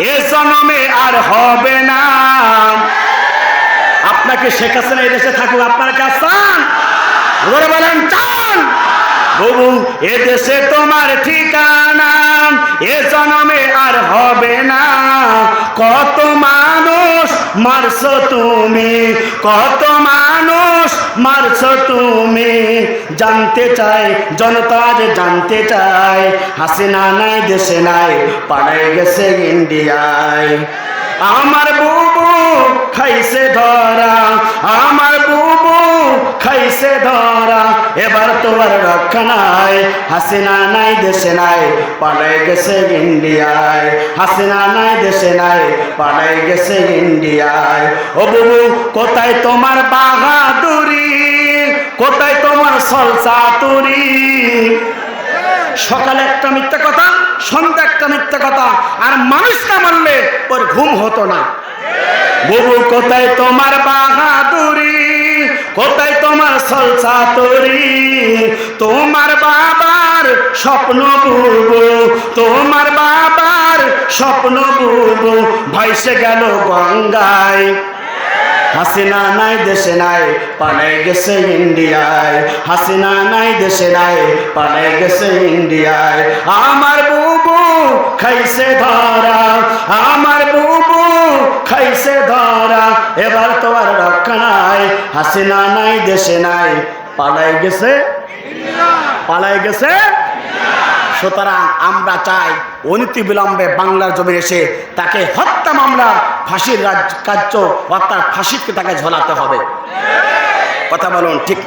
এ জন্মে আর হবে না। আপনাকে শেখ হাসিনা এই দেশে থাকুক, আপনার কাছে চান বলেন, চান। বাবু, এ দেশে তোমার ঠিকানা, এ জন্মে আর হবে না। কত মানুষ মারছো তুমি, কত মানুষ মারছো তুমি জানতে চাই জনতা যে জানতে চাই হাসিনা নাই, দেশে নাই, পাড়ায় গেছে ইন্ডিয়ায়। আমার বুবু খাইছে ধরা, আমার খাইছে ধরা, এবার তোমার রক্ষা নাই। হাসিনা নাই, দেশে নাই, পালাই গেছে ইন্ডিয়ায়। হাসিনা নাই, দেশে নাই, পালাই গেছে ইন্ডিয়ায়। ও বুবু, কোথায় তোমার বাহাদুরি? কোথায় তোমার সলসাতুরি সকালে একটা মিথ্যা কথা, সন্ধ্যা একটা মিথ্যা কথা, আর মানুষকে মানলে ওর ঘুম হতো না। বুবু, কোথায় তোমার বাহাদুরি? কোথায় তোমার সলসাতুরি তোমার বাবার স্বপ্ন বুবু, তোমার বাবার স্বপ্ন বুবু ভাইসে গেল গঙ্গায়। হাসিনা নাই, দেশে নাই পালাই গেছে ইন্ডিয়ায়। হাসিনা নাই, দেশে নাই পালাই গেছে ইন্ডিয়ায়। আমার বুবু খাইছে ধরা, আমার বুবু খাইছে ধরা। এবার তোমার হাসিনা নাই, দেশে নাই। পালাই গেছে? পালাই গেছে? সুতরাং আমরা চাই অনীতি বিলম্বে বাংলার জমি এসে তাকে হত্যা মামলার ফাঁসির কার্য অর্থাৎ ফাঁসিকে তাকে ঝোলাতে হবে। কথা বলুন, ঠিক না